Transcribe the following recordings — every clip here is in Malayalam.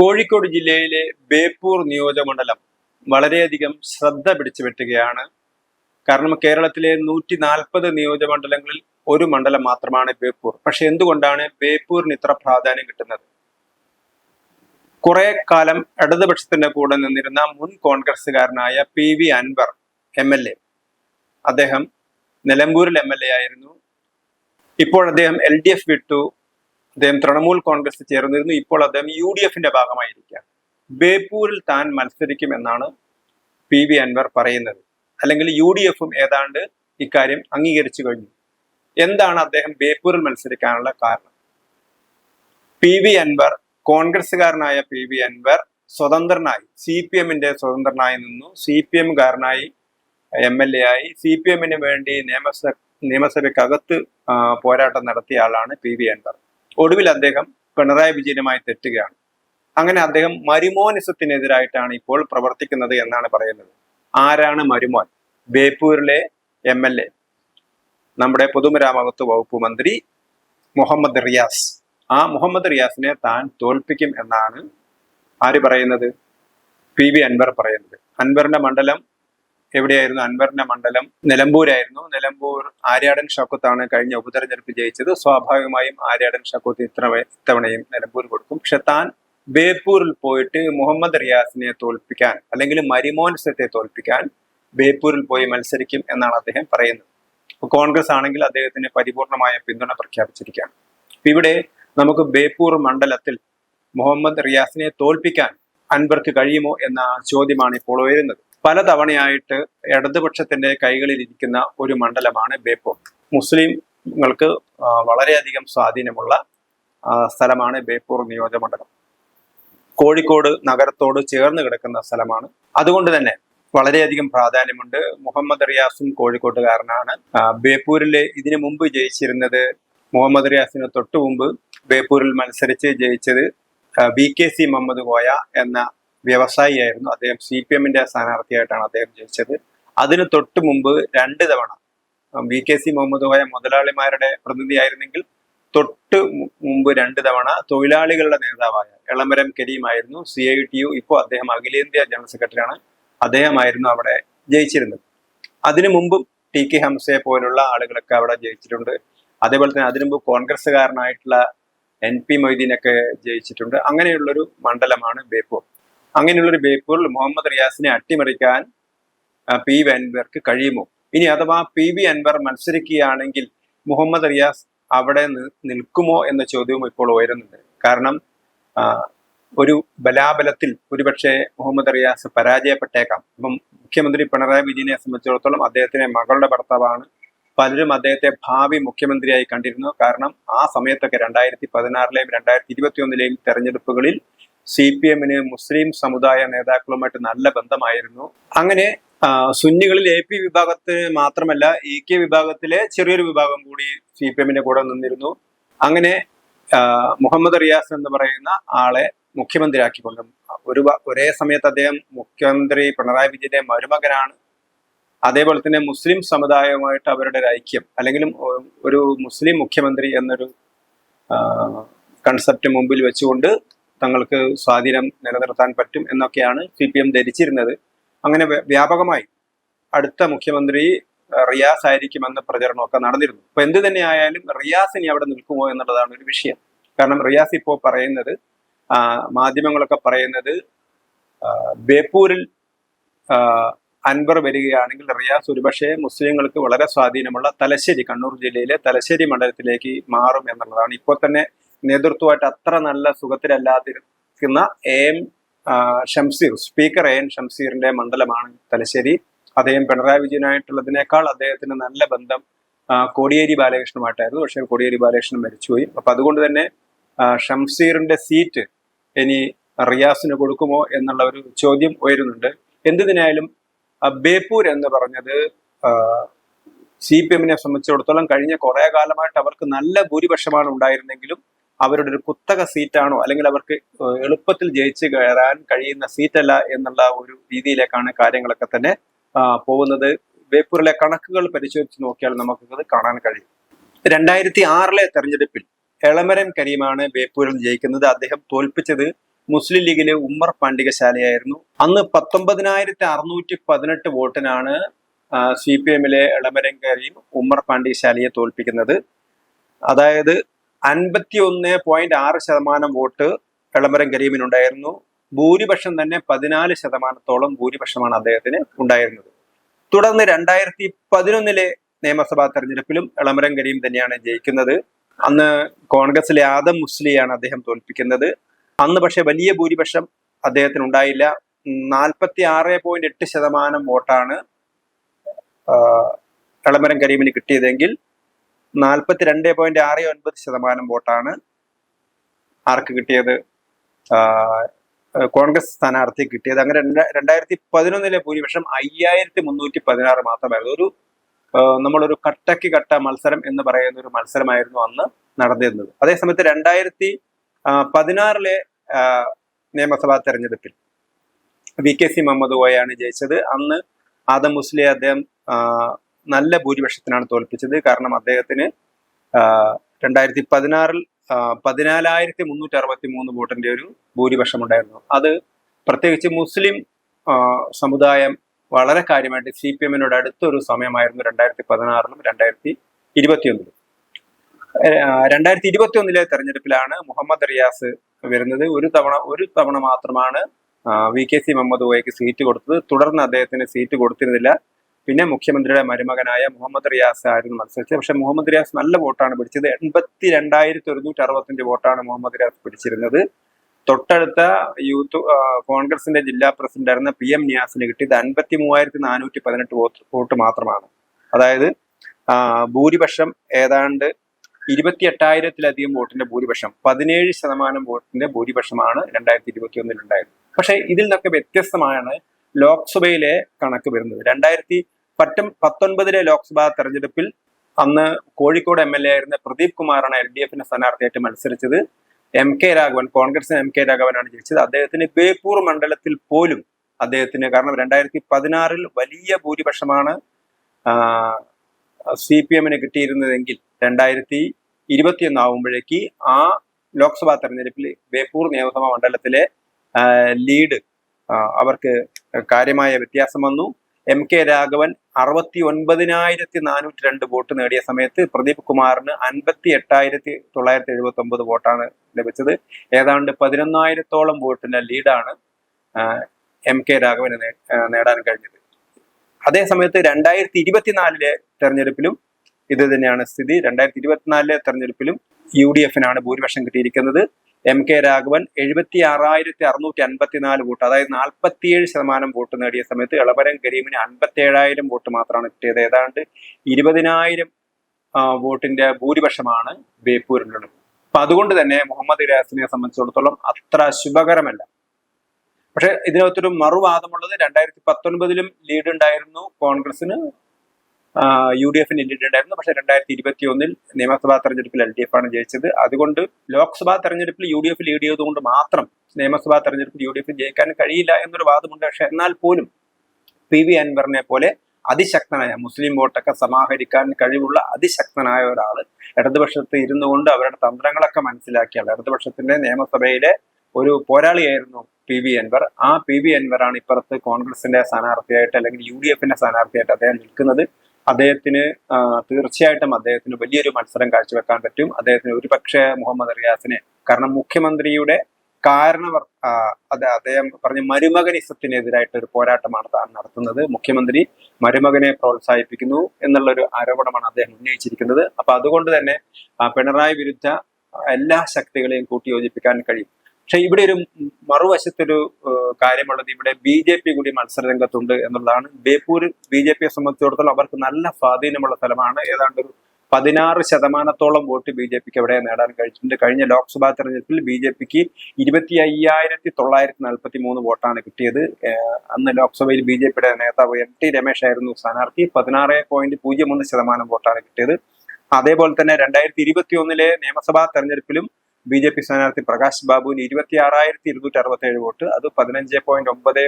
കോഴിക്കോട് ജില്ലയിലെ ബേപ്പൂർ നിയോജകമണ്ഡലം വളരെയധികം ശ്രദ്ധ പിടിച്ചു വെട്ടുകയാണ് കാരണം കേരളത്തിലെ നൂറ്റി നാൽപ്പത് നിയോജകമണ്ഡലങ്ങളിൽ ഒരു മണ്ഡലം മാത്രമാണ് ബേപ്പൂർ. പക്ഷെ എന്തുകൊണ്ടാണ് ബേപ്പൂരിന് ഇത്ര പ്രാധാന്യം കിട്ടുന്നത്? കുറെ കാലം ഇടതുപക്ഷത്തിന്റെ കൂടെ നിന്നിരുന്ന മുൻ കോൺഗ്രസ്സുകാരനായ P V Anvar M L A. അദ്ദേഹം നിലമ്പൂരിൽ എം എൽ എ ആയിരുന്നു. ഇപ്പോൾ അദ്ദേഹം എൽ ഡി എഫ് വിട്ടു. അദ്ദേഹം തൃണമൂൽ കോൺഗ്രസ് ചേർന്നിരുന്നു. ഇപ്പോൾ അദ്ദേഹം യു ഡി എഫിന്റെ ഭാഗമായിരിക്കുകയാണ്. ബേപ്പൂരിൽ താൻ മത്സരിക്കുമെന്നാണ് പി വി അൻവർ പറയുന്നത്. അല്ലെങ്കിൽ യു ഡി എഫും ഏതാണ്ട് ഇക്കാര്യം അംഗീകരിച്ചു കഴിഞ്ഞു. എന്താണ് അദ്ദേഹം ബേപ്പൂരിൽ മത്സരിക്കാനുള്ള കാരണം? പി വി അൻവർ കോൺഗ്രസ്സുകാരനായ പി വി അൻവർ സ്വതന്ത്രനായി സി പി എമ്മിന്റെ സ്വതന്ത്രനായി നിന്നു. സി പി എമ്മുകാരനായി എം എൽ എ ആയി. സി പി എമ്മിന് വേണ്ടി നിയമസഭ നിയമസഭയ്ക്കകത്ത് പോരാട്ടം നടത്തിയ ആളാണ് പി വി അൻവർ. ഒടുവിൽ അദ്ദേഹം പിണറായി വിജയനുമായി തെറ്റുകയാണ്. അങ്ങനെ അദ്ദേഹം മരുമോനിസത്തിനെതിരായിട്ടാണ് ഇപ്പോൾ പ്രവർത്തിക്കുന്നത് എന്നാണ് പറയുന്നത്. ആരാണ് മരുമോൻ? ബേപ്പൂരിലെ എം എൽ എ നമ്മുടെ പൊതുമരാമകത്ത് വകുപ്പ് മന്ത്രി മുഹമ്മദ് റിയാസ്. ആ മുഹമ്മദ് റിയാസിനെ താൻ തോൽപ്പിക്കും എന്നാണ് ആര് പറയുന്നത്? പി വി അൻവർ പറയുന്നത്. അൻവറിന്റെ മണ്ഡലം എവിടെയായിരുന്നു? അൻവറിന്റെ മണ്ഡലം നിലമ്പൂരായിരുന്നു. നിലമ്പൂർ ആര്യാടൻ ഷാക്കൂത്താണ് കഴിഞ്ഞ ഉപതെരഞ്ഞെടുപ്പ് ജയിച്ചത്. സ്വാഭാവികമായും ആര്യാടൻ ഷാക്കൂത്ത് ഇത്ര ഇത്തവണയും നിലമ്പൂർ കൊടുക്കും. പക്ഷെ താൻ ബേപ്പൂരിൽ പോയിട്ട് മുഹമ്മദ് റിയാസിനെ തോൽപ്പിക്കാൻ അല്ലെങ്കിൽ മരിമോൻസത്തെ തോൽപ്പിക്കാൻ ബേപ്പൂരിൽ പോയി മത്സരിക്കും എന്നാണ് അദ്ദേഹം പറയുന്നത്. കോൺഗ്രസ് ആണെങ്കിൽ അദ്ദേഹത്തിന് പരിപൂർണമായ പിന്തുണ പ്രഖ്യാപിച്ചിരിക്കുകയാണ്. ഇവിടെ നമുക്ക് ബേപ്പൂർ മണ്ഡലത്തിൽ മുഹമ്മദ് റിയാസിനെ തോൽപ്പിക്കാൻ അൻവർക്ക് കഴിയുമോ എന്ന ചോദ്യമാണ് ഇപ്പോൾ ഉയരുന്നത്. പലതവണയായിട്ട് ഇടതുപക്ഷത്തിന്റെ കൈകളിൽ ഇരിക്കുന്ന ഒരു മണ്ഡലമാണ് ബേപ്പൂർ. മുസ്ലിംങ്ങൾക്ക് വളരെയധികം സ്വാധീനമുള്ള സ്ഥലമാണ് ബേപ്പൂർ നിയോജകമണ്ഡലം. കോഴിക്കോട് നഗരത്തോട് ചേർന്ന് കിടക്കുന്ന സ്ഥലമാണ്. അതുകൊണ്ട് തന്നെ വളരെയധികം പ്രാധാന്യമുണ്ട്. മുഹമ്മദ് റിയാസും കോഴിക്കോട്ടുകാരനാണ്. ബേപ്പൂരിലെ ഇതിനു മുമ്പ് ജയിച്ചിരുന്നത് മുഹമ്മദ് റിയാസിന് തൊട്ടു മുമ്പ് ബേപ്പൂരിൽ മത്സരിച്ച് ജയിച്ചത് V K C Muhammad Koya എന്ന വ്യവസായിയായിരുന്നു. അദ്ദേഹം സി പി എമ്മിന്റെ സ്ഥാനാർത്ഥിയായിട്ടാണ് അദ്ദേഹം ജയിച്ചത് അതിന് തൊട്ട് മുമ്പ് രണ്ട് തവണ V K C Muhammad Koya മുതലാളിമാരുടെ പ്രതിനിധിയായിരുന്നെങ്കിൽ തൊട്ട് മുമ്പ് രണ്ട് തവണ തൊഴിലാളികളുടെ നേതാവായ എളമരം കരീമായിരുന്നു സി ഐ ടി യു. ഇപ്പോൾ അദ്ദേഹം അഖിലേന്ത്യാ ജനറൽ സെക്രട്ടറിയാണ്. അദ്ദേഹമായിരുന്നു അവിടെ ജയിച്ചിരുന്നത്. അതിനു മുമ്പും ടി കെ ഹംസയെ പോലുള്ള ആളുകളൊക്കെ അവിടെ ജയിച്ചിട്ടുണ്ട്. അതേപോലെ തന്നെ അതിനു മുമ്പ് കോൺഗ്രസ്സുകാരനായിട്ടുള്ള എൻ പി മൊയ്തീനൊക്കെ ജയിച്ചിട്ടുണ്ട്. അങ്ങനെയുള്ളൊരു മണ്ഡലമാണ് ബേപ്പൂർ. അങ്ങനെയുള്ളൊരു ബേപ്പൂരിൽ മുഹമ്മദ് റിയാസിനെ അട്ടിമറിക്കാൻ പി വി അൻവർക്ക് കഴിയുമോ? ഇനി അഥവാ പി വി അൻവർ മത്സരിക്കുകയാണെങ്കിൽ മുഹമ്മദ് റിയാസ് അവിടെ നിൽക്കുമോ എന്ന ചോദ്യവും ഇപ്പോൾ ഉയരുന്നുണ്ട്. കാരണം ഒരു ബലാബലത്തിൽ ഒരുപക്ഷെ മുഹമ്മദ് റിയാസ് പരാജയപ്പെട്ടേക്കാം. ഇപ്പം മുഖ്യമന്ത്രി പിണറായി വിജയനെ സംബന്ധിച്ചിടത്തോളം അദ്ദേഹത്തിന്റെ മകളുടെ ഭർത്താവാണ്. പലരും അദ്ദേഹത്തെ ഭാവി മുഖ്യമന്ത്രിയായി കണ്ടിരുന്നു. കാരണം ആ സമയത്തൊക്കെ രണ്ടായിരത്തി പതിനാറിലെയും രണ്ടായിരത്തി ഇരുപത്തി ഒന്നിലെയും തെരഞ്ഞെടുപ്പുകളിൽ സി പി എമ്മിന് മുസ്ലിം സമുദായ നേതാക്കളുമായിട്ട് നല്ല ബന്ധമായിരുന്നു. അങ്ങനെ സുന്നികളിൽ എ പി വിഭാഗത്തിന് മാത്രമല്ല ഇ കെ വിഭാഗത്തിലെ ചെറിയൊരു വിഭാഗം കൂടി സി പി എമ്മിന്റെ കൂടെ നിന്നിരുന്നു. അങ്ങനെ മുഹമ്മദ് റിയാസ് എന്ന് പറയുന്ന ആളെ മുഖ്യമന്ത്രിയാക്കിക്കൊണ്ട് ഒരു ഒരേ സമയത്ത് അദ്ദേഹം മുഖ്യമന്ത്രി പിണറായി വിജയന്റെ മരുമകനാണ്. അതേപോലെ തന്നെ മുസ്ലിം സമുദായവുമായിട്ട് അവരുടെ ഐക്യം അല്ലെങ്കിൽ ഒരു മുസ്ലിം മുഖ്യമന്ത്രി എന്നൊരു കൺസെപ്റ്റ് മുമ്പിൽ വെച്ചുകൊണ്ട് തങ്ങൾക്ക് സ്വാധീനം നിലനിർത്താൻ പറ്റും എന്നൊക്കെയാണ് സി പി എം ധരിച്ചിരുന്നത്. അങ്ങനെ വ്യാപകമായി അടുത്ത മുഖ്യമന്ത്രി റിയാസ് ആയിരിക്കുമെന്ന പ്രചരണമൊക്കെ നടന്നിരുന്നു. അപ്പൊ എന്ത് തന്നെ ആയാലും റിയാസ് ഇനി അവിടെ നിൽക്കുമോ എന്നുള്ളതാണ് ഒരു വിഷയം. കാരണം റിയാസ് ഇപ്പോൾ പറയുന്നത് മാധ്യമങ്ങളൊക്കെ പറയുന്നത് ബേപ്പൂരിൽ അൻവർ വരികയാണെങ്കിൽ റിയാസ് ഒരുപക്ഷെ മുസ്ലിങ്ങൾക്ക് വളരെ സ്വാധീനമുള്ള തലശ്ശേരി കണ്ണൂർ ജില്ലയിലെ തലശ്ശേരി മണ്ഡലത്തിലേക്ക് മാറും എന്നുള്ളതാണ്. ഇപ്പോൾ തന്നെ നേതൃത്വമായിട്ട് അത്ര നല്ല സുഖത്തിലല്ലാതിരിക്കുന്ന A M Shamseer speaker A N ഷംസീറിന്റെ മണ്ഡലമാണ് തലശ്ശേരി. അദ്ദേഹം പിണറായി വിജയനായിട്ടുള്ളതിനേക്കാൾ അദ്ദേഹത്തിന് നല്ല ബന്ധം കോടിയേരി ബാലകൃഷ്ണനുമായിട്ടായിരുന്നു. പക്ഷേ കോടിയേരി ബാലകൃഷ്ണൻ മരിച്ചുപോയി. അപ്പൊ അതുകൊണ്ട് തന്നെ ഷംസീറിന്റെ സീറ്റ് ഇനി റിയാസിന് കൊടുക്കുമോ എന്നുള്ള ഒരു ചോദ്യം ഉയരുന്നുണ്ട്. എന്തിനായാലും ബേപ്പൂർ എന്ന് പറഞ്ഞത് സി പി എമ്മിനെ സംബന്ധിച്ചിടത്തോളം കഴിഞ്ഞ കുറേ കാലമായിട്ട് അവർക്ക് നല്ല ഭൂരിപക്ഷമാണ് ഉണ്ടായിരുന്നെങ്കിലും അവരുടെ ഒരു കുത്തക സീറ്റാണോ? അല്ലെങ്കിൽ അവർക്ക് എളുപ്പത്തിൽ ജയിച്ചു കയറാൻ കഴിയുന്ന സീറ്റല്ല എന്നുള്ള ഒരു രീതിയിലേക്കാണ് കാര്യങ്ങളൊക്കെ തന്നെ പോകുന്നത്. ബേപ്പൂരിലെ കണക്കുകൾ പരിശോധിച്ച് നോക്കിയാൽ നമുക്കത് കാണാൻ കഴിയും. രണ്ടായിരത്തി ആറിലെ തെരഞ്ഞെടുപ്പിൽ എളമരം കരീമാണ് ബേപ്പൂരിൽ ജയിക്കുന്നത്. അദ്ദേഹം തോൽപ്പിച്ചത് മുസ്ലിം ലീഗിലെ ഉമ്മർ പാണ്ഡികശാലയായിരുന്നു. അന്ന് പത്തൊമ്പതിനായിരത്തി അറുന്നൂറ്റി പതിനെട്ട് വോട്ടിനാണ് സി പി എമ്മിലെ ഇളമരങ്കരയും ഉമ്മർ പാണ്ഡികശാലയെ തോൽപ്പിക്കുന്നത്. അതായത് അൻപത്തി ഒന്ന് പോയിന്റ് ആറ് ശതമാനം വോട്ട് എളമരം കരീമിനുണ്ടായിരുന്നു. ഭൂരിപക്ഷം തന്നെ പതിനാല് ശതമാനത്തോളം ഭൂരിപക്ഷമാണ് അദ്ദേഹത്തിന് ഉണ്ടായിരുന്നത്. തുടർന്ന് രണ്ടായിരത്തി പതിനൊന്നിലെ നിയമസഭാ തെരഞ്ഞെടുപ്പിലും എളമരം കരീം തന്നെയാണ് ജയിക്കുന്നത്. അന്ന് കോൺഗ്രസിലെ ആദം മുസ്ലിയാണ് അദ്ദേഹം തോൽപ്പിക്കുന്നത്. അന്ന് പക്ഷേ വലിയ ഭൂരിപക്ഷം അദ്ദേഹത്തിന് ഉണ്ടായില്ല നാൽപ്പത്തി ആറ് പോയിന്റ് എട്ട് ശതമാനം വോട്ടാണ് എളമരം കരീമിന് കിട്ടിയതെങ്കിൽ നാൽപ്പത്തി രണ്ട് പോയിന്റ് ആറ് ഒൻപത് ശതമാനം വോട്ടാണ് ആർക്ക് കിട്ടിയത്? കോൺഗ്രസ് സ്ഥാനാർത്ഥി കിട്ടിയത്. അങ്ങനെ രണ്ടായിരത്തി പതിനൊന്നിലെ ഭൂരിപക്ഷം അയ്യായിരത്തി മുന്നൂറ്റി പതിനാറ് മാത്രമായിരുന്നു. ഒരു നമ്മളൊരു കട്ടക്ക് കട്ട മത്സരം എന്ന് പറയുന്ന ഒരു മത്സരമായിരുന്നു അന്ന് നടന്നിരുന്നത്. അതേസമയത്ത് രണ്ടായിരത്തി പതിനാറിലെ നിയമസഭാ തെരഞ്ഞെടുപ്പിൽ വി കെ സി മുഹമ്മദ് കോയാണ് ജയിച്ചത്. അന്ന് ആദം മുസ്ലിം അദ്ദേഹം നല്ല ഭൂരിപക്ഷത്തിനാണ് തോൽപ്പിച്ചത്. കാരണം അദ്ദേഹത്തിന് രണ്ടായിരത്തി പതിനാറിൽ പതിനാലായിരത്തി മുന്നൂറ്റി അറുപത്തി മൂന്ന് വോട്ടിന്റെ ഒരു ഭൂരിപക്ഷം ഉണ്ടായിരുന്നു അത് പ്രത്യേകിച്ച് മുസ്ലിം സമുദായം വളരെ കാര്യമായിട്ട് സി പി എമ്മിനോട് അടുത്തൊരു സമയമായിരുന്നു രണ്ടായിരത്തി പതിനാറിലും രണ്ടായിരത്തി ഇരുപത്തിയൊന്നിലും രണ്ടായിരത്തി ഇരുപത്തി ഒന്നിലെ തെരഞ്ഞെടുപ്പിലാണ് മുഹമ്മദ് റിയാസ് വരുന്നത്. ഒരു തവണ ഒരു തവണ മാത്രമാണ് വി കെ സി മുഹമ്മദ് ഓയ്ക്ക് സീറ്റ് കൊടുത്തത്. തുടർന്ന് അദ്ദേഹത്തിന് സീറ്റ് കൊടുത്തിരുന്നില്ല. പിന്നെ മുഖ്യമന്ത്രിയുടെ മരുമകനായ മുഹമ്മദ് റിയാസ് ആയിരുന്നു മത്സരിച്ചത്. പക്ഷെ മുഹമ്മദ് റിയാസ് നല്ല വോട്ടാണ് പിടിച്ചത്. എൺപത്തി രണ്ടായിരത്തി ഒരുന്നൂറ്റി അറുപത്തഞ്ച് വോട്ടാണ് മുഹമ്മദ് റിയാസ് പിടിച്ചിരുന്നത്. തൊട്ടടുത്ത യൂത്ത് കോൺഗ്രസിന്റെ ജില്ലാ പ്രസിഡന്റായിരുന്ന പി എം നിയാസിന് കിട്ടിയത് അൻപത്തി മൂവായിരത്തി നാനൂറ്റി പതിനെട്ട് വോട്ട് വോട്ട് മാത്രമാണ്. അതായത് ഭൂരിപക്ഷം ഏതാണ്ട് ഇരുപത്തി എട്ടായിരത്തിലധികം വോട്ടിന്റെ ഭൂരിപക്ഷം പതിനേഴ് ശതമാനം വോട്ടിന്റെ ഭൂരിപക്ഷമാണ് രണ്ടായിരത്തി ഇരുപത്തി ഒന്നിൽ ഉണ്ടായത്. പക്ഷേ ഇതിൽ നിന്നൊക്കെ വ്യത്യസ്തമായാണ് ലോക്സഭയിലെ കണക്ക് വരുന്നത്. രണ്ടായിരത്തി പറ്റും പത്തൊൻപതിലെ ലോക്സഭാ തെരഞ്ഞെടുപ്പിൽ അന്ന് കോഴിക്കോട് എം എൽ എ ആയിരുന്ന പ്രദീപ് കുമാറാണ് എൽ ഡി എഫിന്റെ സ്ഥാനാർത്ഥിയായിട്ട് മത്സരിച്ചത്. എം കെ രാഘവൻ കോൺഗ്രസിന് എം കെ രാഘവനാണ് ജയിച്ചത്. അദ്ദേഹത്തിന് ബേപ്പൂർ മണ്ഡലത്തിൽ പോലും അദ്ദേഹത്തിന് കാരണം രണ്ടായിരത്തി പതിനാറിൽ വലിയ ഭൂരിപക്ഷമാണ് സി പി എമ്മിന് കിട്ടിയിരുന്നതെങ്കിൽ രണ്ടായിരത്തി ഇരുപത്തിയൊന്ന് ആവുമ്പോഴേക്ക് ആ ലോക്സഭാ തെരഞ്ഞെടുപ്പിൽ ബേപ്പൂർ നിയമസഭാ മണ്ഡലത്തിലെ ലീഡ് അവർക്ക് കാര്യമായ വ്യത്യാസം വന്നു. എം കെ രാഘവൻ അറുപത്തി ഒൻപതിനായിരത്തി നാനൂറ്റി രണ്ട് വോട്ട് നേടിയ സമയത്ത് പ്രദീപ് കുമാറിന് അൻപത്തി എട്ടായിരത്തി തൊള്ളായിരത്തി എഴുപത്തി ഒമ്പത് വോട്ടാണ് ലഭിച്ചത്. ഏതാണ്ട് പതിനൊന്നായിരത്തോളം വോട്ടിന്റെ ലീഡാണ് എം കെ രാഘവന് നേടാൻ കഴിഞ്ഞത്. അതേ സമയത്ത് രണ്ടായിരത്തി ഇരുപത്തിനാലിലെ തെരഞ്ഞെടുപ്പിലും ഇത് തന്നെയാണ് സ്ഥിതി. രണ്ടായിരത്തി ഇരുപത്തിനാലിലെ തെരഞ്ഞെടുപ്പിലും യു ഡി എഫിനാണ് ഭൂരിപക്ഷം കിട്ടിയിരിക്കുന്നത്. എം കെ രാഘവൻ എഴുപത്തി ആറായിരത്തി അറുന്നൂറ്റി അൻപത്തിനാല് വോട്ട് അതായത് നാൽപ്പത്തിയേഴ് ശതമാനം വോട്ട് നേടിയ സമയത്ത് ഇളവരം കരീമിന് അൻപത്തി ഏഴായിരം വോട്ട് മാത്രമാണ് കിട്ടിയത്. ഏതാണ്ട് ഇരുപതിനായിരം വോട്ടിന്റെ ഭൂരിപക്ഷമാണ് ബേപ്പൂരിലുള്ളത് അപ്പൊ അതുകൊണ്ട് തന്നെ മുഹമ്മദ് ഇരാസിനെ സംബന്ധിച്ചിടത്തോളം അത്ര ശുഭകരമല്ല. പക്ഷെ ഇതിനകത്തൊരു മറുവാദമുള്ളത് രണ്ടായിരത്തി പത്തൊൻപതിലും ലീഡ് ഉണ്ടായിരുന്നു കോൺഗ്രസിന് യു ഡി എഫിന് ലീഡ് ഉണ്ടായിരുന്നു പക്ഷേ രണ്ടായിരത്തി ഇരുപത്തി ഒന്നിൽ നിയമസഭാ തെരഞ്ഞെടുപ്പിൽ എൽ ഡി എഫ് ആണ് ജയിച്ചത്. അതുകൊണ്ട് ലോക്സഭാ തെരഞ്ഞെടുപ്പിൽ യു ഡി എഫ് ലീഡ് ചെയ്തുകൊണ്ട് മാത്രം നിയമസഭാ തെരഞ്ഞെടുപ്പിൽ യു ഡി എഫ് ജയിക്കാൻ കഴിയില്ല എന്നൊരു വാദമുണ്ട്. പക്ഷെ എന്നാൽ പോലും പി വി അൻവറിനെ പോലെ അതിശക്തനായ മുസ്ലിം വോട്ടൊക്കെ സമാഹരിക്കാൻ കഴിവുള്ള അതിശക്തനായ ഒരാൾ ഇടതുപക്ഷത്ത് ഇരുന്നു കൊണ്ട് അവരുടെ തന്ത്രങ്ങളൊക്കെ മനസ്സിലാക്കിയാണ് ഇടതുപക്ഷത്തിന്റെ നിയമസഭയിലെ ഒരു പോരാളിയായിരുന്നു പി വി അൻവർ. ആ പി വി അൻവറാണ് ഇപ്പുറത്ത് കോൺഗ്രസിന്റെ സ്ഥാനാർത്ഥിയായിട്ട് അല്ലെങ്കിൽ യു ഡി എഫിന്റെ സ്ഥാനാർത്ഥിയായിട്ട് അദ്ദേഹം നിൽക്കുന്നത്. അദ്ദേഹത്തിന് തീർച്ചയായിട്ടും അദ്ദേഹത്തിന് വലിയൊരു മത്സരം കാഴ്ചവെക്കാൻ പറ്റും. അദ്ദേഹത്തിന് ഒരുപക്ഷെ മുഹമ്മദ് റിയാസിനെ കാരണം മുഖ്യമന്ത്രിയുടെ കാരണവർ അത് അദ്ദേഹം പറഞ്ഞ മരുമകനിസത്തിനെതിരായിട്ട് ഒരു പോരാട്ടമാണ് താൻ നടത്തുന്നത്. മുഖ്യമന്ത്രി മരുമകനെ പ്രോത്സാഹിപ്പിക്കുന്നു എന്നുള്ളൊരു ആരോപണമാണ് അദ്ദേഹം ഉന്നയിച്ചിരിക്കുന്നത്. അപ്പൊ അതുകൊണ്ട് തന്നെ പിണറായി വിരുദ്ധ എല്ലാ ശക്തികളെയും കൂട്ടിയോജിപ്പിക്കാൻ കഴിയും. പക്ഷെ ഇവിടെ ഒരു മറുവശത്തൊരു കാര്യമുള്ളത് ഇവിടെ ബി ജെ പി കൂടി മത്സരരംഗത്തുണ്ട് എന്നുള്ളതാണ്. ബേപ്പൂർ ബി ജെ പിയെ സംബന്ധിച്ചിടത്തോളം അവർക്ക് നല്ല സ്വാധീനമുള്ള സ്ഥലമാണ്. ഏതാണ്ട് ഒരു പതിനാറ് ശതമാനത്തോളം വോട്ട് ബി ജെ പിക്ക് അവിടെ നേടാൻ കഴിഞ്ഞിട്ടുണ്ട്. കഴിഞ്ഞ ലോക്സഭാ തെരഞ്ഞെടുപ്പിൽ ബി ജെ പിക്ക് ഇരുപത്തി അയ്യായിരത്തി തൊള്ളായിരത്തി നാൽപ്പത്തി മൂന്ന് വോട്ടാണ് കിട്ടിയത്. അന്ന് ലോക്സഭയിൽ ബി ജെ പിയുടെ നേതാവ് എം ടി രമേശ് ആയിരുന്നു സ്ഥാനാർത്ഥി. പതിനാറ് പോയിന്റ് പൂജ്യം ഒന്ന് ശതമാനം വോട്ടാണ് കിട്ടിയത്. അതേപോലെ തന്നെ രണ്ടായിരത്തി ഇരുപത്തി ഒന്നിലെ നിയമസഭാ തെരഞ്ഞെടുപ്പിലും ബി ജെ പി സ്ഥാനാർത്ഥി പ്രകാശ് ബാബുവിന് ഇരുപത്തി ആറായിരത്തി ഇരുന്നൂറ്റി അറുപത്തി ഏഴ് വോട്ട്. അത് പതിനഞ്ച് പോയിന്റ് ഒമ്പത്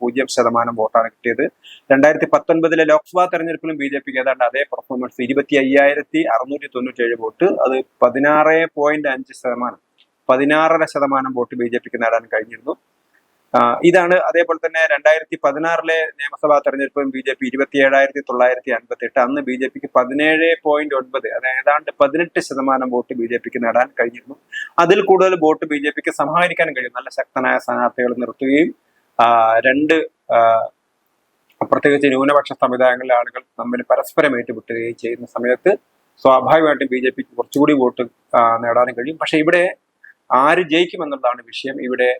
പൂജ്യം ശതമാനം വോട്ടാണ് കിട്ടിയത്. രണ്ടായിരത്തി പത്തൊൻപതിലെ ലോക്സഭാ തെരഞ്ഞെടുപ്പിലും ബി ജെ പിക്ക് ഏതാണ്ട് അതേ പെർഫോമൻസ് ഇരുപത്തി അയ്യായിരത്തി അറുന്നൂറ്റി തൊണ്ണൂറ്റി ഏഴ് വോട്ട്. അത് പതിനാറ് പോയിന്റ് അഞ്ച് ശതമാനം പതിനാറര ശതമാനം വോട്ട് ബി ജെ പിക്ക് നേടാൻ കഴിഞ്ഞിരുന്നു. ഇതാണ് അതേപോലെ തന്നെ രണ്ടായിരത്തി പതിനാറിലെ നിയമസഭാ തെരഞ്ഞെടുപ്പും ബി ജെ പി ഇരുപത്തി ഏഴായിരത്തി തൊള്ളായിരത്തി അൻപത്തി എട്ട് അന്ന് ബി ജെ പിക്ക് പതിനേഴ് പോയിന്റ് ഒൻപത് അതായത് ഏതാണ്ട് പതിനെട്ട് ശതമാനം വോട്ട് ബി ജെ പിക്ക് നേടാൻ കഴിഞ്ഞിരുന്നു. അതിൽ കൂടുതൽ വോട്ട് ബി ജെ പിക്ക് സമാഹരിക്കാൻ കഴിയും. നല്ല ശക്തനായ സ്ഥാനാർത്ഥികൾ നിർത്തുകയും രണ്ട് പ്രത്യേകിച്ച് ന്യൂനപക്ഷ സമുദായങ്ങളിലെ ആളുകൾ തമ്മിൽ പരസ്പരം ഏറ്റുമുട്ടുകയും ചെയ്യുന്ന സമയത്ത് സ്വാഭാവികമായിട്ടും ബി ജെ പിക്ക് കുറച്ചുകൂടി വോട്ട് നേടാനും കഴിയും. പക്ഷെ ഇവിടെ ആര് ജയിക്കുമെന്നുള്ളതാണ് വിഷയം. ഇവിടെ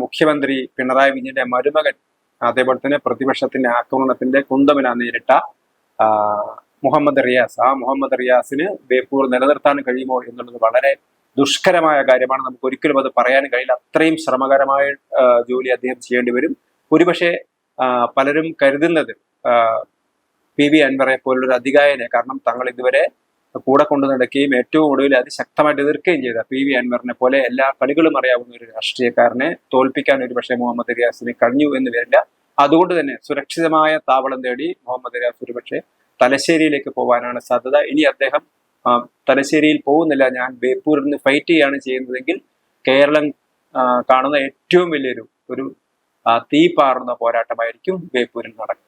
മുഖ്യമന്ത്രി പിണറായി വിജയന്റെ മരുമകൻ അതേപോലെ തന്നെ പ്രതിപക്ഷത്തിന്റെ ആക്രമണത്തിന്റെ കുന്തമിന നേരിട്ട മുഹമ്മദ് റിയാസ്. ആ മുഹമ്മദ് റിയാസിന് ബേപ്പൂർ നിലനിർത്താൻ കഴിയുമോ എന്നുള്ളത് വളരെ ദുഷ്കരമായ കാര്യമാണ്. നമുക്ക് ഒരിക്കലും അത് പറയാൻ കഴിയില്ല. അത്രയും ശ്രമകരമായ ജോലി അദ്ദേഹം ചെയ്യേണ്ടി വരും. ഒരുപക്ഷെ പലരും കരുതുന്നത് പി വി അൻവറെ പോലുള്ളൊരു അധികായനെ കാരണം തങ്ങൾ ഇതുവരെ കൂടെ കൊണ്ടു നടക്കുകയും ഏറ്റവും ഒടുവിൽ അതിശക്തമായിട്ട് എതിർക്കുകയും ചെയ്ത. പി വി അൻവറിനെ പോലെ എല്ലാ കളികളും അറിയാവുന്ന ഒരു രാഷ്ട്രീയക്കാരനെ തോൽപ്പിക്കാൻ ഒരു പക്ഷേ മുഹമ്മദ് റിയാസിന് കഴിഞ്ഞു എന്ന് വരില്ല. അതുകൊണ്ട് തന്നെ സുരക്ഷിതമായ താവളം തേടി മുഹമ്മദ് റിയാസ് ഒരുപക്ഷെ തലശ്ശേരിയിലേക്ക് പോകാനാണ് സാധ്യത. ഇനി അദ്ദേഹം തലശ്ശേരിയിൽ പോകുന്നില്ല. ഞാൻ ബേപ്പൂരിൽ നിന്ന് ഫൈറ്റ് ചെയ്യാണ് ചെയ്യുന്നതെങ്കിൽ കേരളം കാണുന്ന ഏറ്റവും വലിയൊരു ഒരു തീ പാറുന്ന പോരാട്ടമായിരിക്കും ബേപ്പൂരിൽ നടക്കുക.